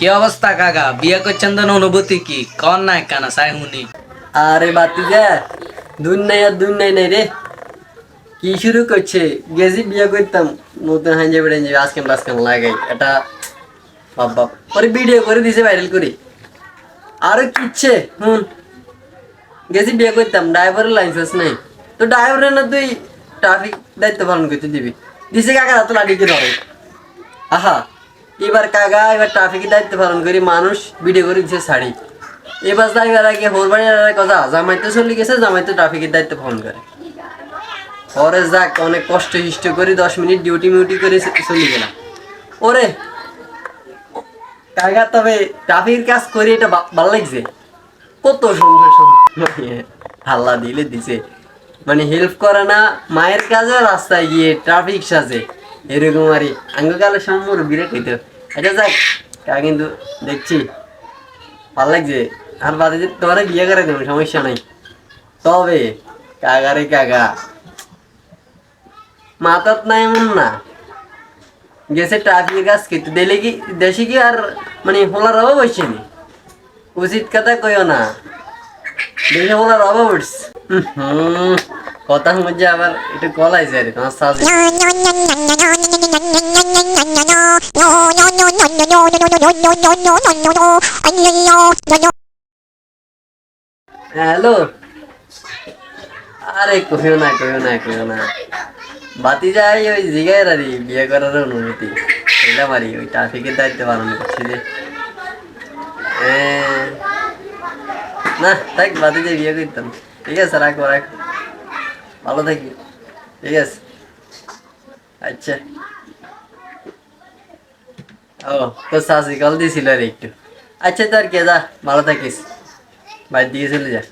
কি অবস্থা, কাকা? বিয়ে করছেন তো অনুভূতি কি? কন নাই কানা, সাই হুনি আরে বাতি যা দুন নাই আর দুন নাই নাই রে। কি শুরু করছে? গেছি বিয়ে করতাম, নতুন হাঞ্জে বেড়ে আজকে বাসকাম লাগাই। এটা বাবা পরে ভিডিও করে দিছে ভাইরাল করি। আরও কিচ্ছে হুন। গেছি বিয়ে করতাম ড্রাইভারের লাইসেন্স নাই। তো ড্রাইভারের না তুই ট্রাফিক দায়িত্ব পালন করতে দিবি। দিছে কাকা তো লাঠিকে ধরে? আহা। এবার কাকা, এবার ট্রাফিকের দায়িত্ব পালন করি, মানুষ ভিডিও করে দিছে শাড়ি। এবার ড্রাইভার আগে হোরবাড়ির কথা জামাইতে চলে গেছে জামাইতে ট্রাফিকের দায়িত্ব পালন করে। পরে যাক, অনেক কষ্ট হিষ্ট করে দশ মিনিট ডিউটি মিউটি করে চলে গেলাম। ওরে, কাকা, তবে ট্রাফিকের কাজ করি, এটা ভালো লাগছে? কত সুন্দর মানে হাল্লা দিলে দিছে। মানে হেল্প করে না, মায়ের কাজে, রাস্তায় গিয়ে ট্রাফিক সাজে। এরকম আর এটা যাক কাকা কিন্তু দেখছি। ভালো লাগছে। আর বাদে যে তোমারে বিয়ে করে দেবো সমস্যা নাই। তবে কাকা না এমন না। গেছে ট্রাফিকের কাজ দিলে কি দেশে কি আর মানে হোলার অভাব হয়েছে নি উচিত কথা কইও না। দেশে হোলার অভাব উঠছে হুম কথা মধ্যে আবার একটু কলাইছে আর কি, তোমার শাশি হ্যালো। আরে কইও না কইও না কইও না। বাতি যাই ওই জিগায় আরে বিয়ে করার অনুমতি এটা মারি, ওই ট্রাফিকের দায়িত্ব পালন করছি যে। না, থাক বাতি যাই বিয়ে করতাম। ঠিক আছে রাখো রাখ ভালো থাকি। ঠিক আছে। আচ্ছা। ও, তো শাসি কল দিছিল রে একটু আচ্ছা তার কে, যা, ভালো থাকিস। বাইর দিকে চলে যা।